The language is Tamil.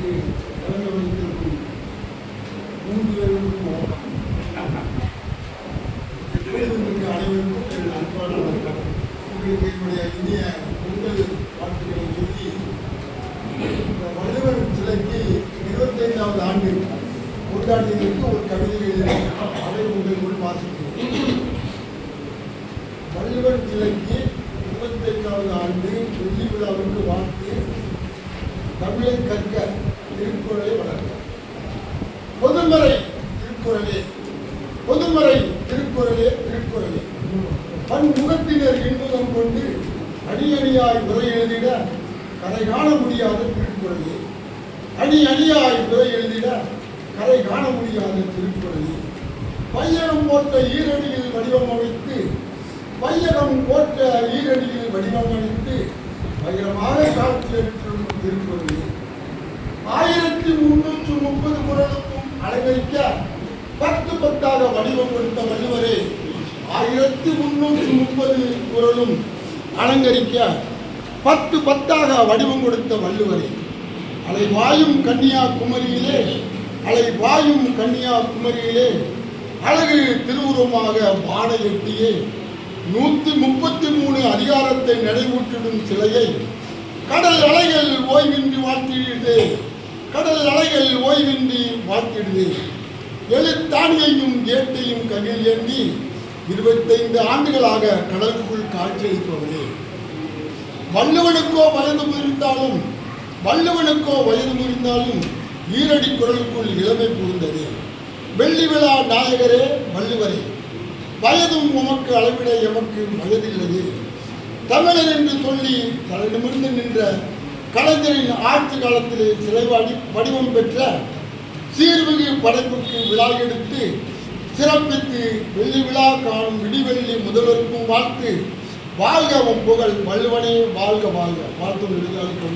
இங்கே கலந்து வைத்திருக்கும் மூன்று பேருக்கும் அனைவருக்கும் என் அன்பான வணக்கம். உங்களுக்கு என்னுடைய இனிய பொங்கல் வாழ்த்துக்களை சொல்லி வள்ளுவர் சிலைக்கு இருபத்தைந்தாவது ஆண்டு கொண்டாடியதற்கு ஒரு கவிதை எழுதினேன். அதை உங்கள் வாசிக்கிறேன். வள்ளுவர் சிலைக்கு இருபத்தைந்தாவது ஆண்டு வெள்ளி விழாவுக்கு வாழ்த்து தமிழை கற்க திருக்குறளை வளர்க்க பொதுமறை திருக்குறளே. பொதுமறை திருக்குறளே திருக்குறளே. பன்முகத்தினர் இன்புதம் கொண்டு அணி அணியாய் உரை எழுதிட கரை காண முடியாத திருக்குறளே. அணி அணியாய் உரை எழுதிட கரை காண முடியாத திருக்குறளே. பையனம் போட்ட ஈரடியில் வடிவமைத்து பையனம் போட்ட ஈரடியில் வடிவமைத்து வைரமாக காட்சியற்றும் திருக்குறளே. முப்பது அலங்கரிக்க பத்து பத்தாக வடிவம் கொடுத்த வள்ளுவரே ஆயிரத்தி முன்னூற்றி முப்பது குரலும் அலங்கரிக்க பத்து பத்தாக வடிவம் கொடுத்த வள்ளுவரே. அலை வாயும் கன்னியாகுமரியிலே அலை வாயும் கன்னியாகுமரியிலே அழகு திருவுருவமாக பாட எட்டியே நூற்றி முப்பத்தி மூணு அதிகாரத்தை நடைபெற்றிடும் சிலையை கடல் அலைகள் ஓய்வின்றி வாழ்த்திடுது கடல் அலைகள் ஓய்வின்றி வாழ்த்திடுது. எழுத்தாணியையும் ஏட்டையும் கையில் ஏந்தி இருபத்தைந்து ஆண்டுகளாக கடலுக்குள் காட்சியளிப்பவரே வள்ளுவனுக்கோ வயது முறிந்தாலும் வள்ளுவனுக்கோ வயது முறிந்தாலும் ஈரடி குரலுக்குள் இளமை புகுந்தது. வெள்ளி விழா நாயகரே வள்ளுவரே வயதும் உமக்கு அளவிட எமக்கு வயதில்லது. தமிழர் என்று சொல்லி தலை நிமிர்ந்து நின்ற கலைஞரின் ஆட்சி காலத்திலே சிலை வடி வடிவம் பெற்ற சீர்மிகு படைப்புக்கு விழா எடுத்து சிறப்பித்து வெள்ளி விழா காணும் விடிவெள்ளி முதல்வருக்கும் வாழ்த்து. வாழ்க உன் புகழ் வள்ளுவனே வாழ்க வாழ்க. வாழ்த்து விடுதலுக்கு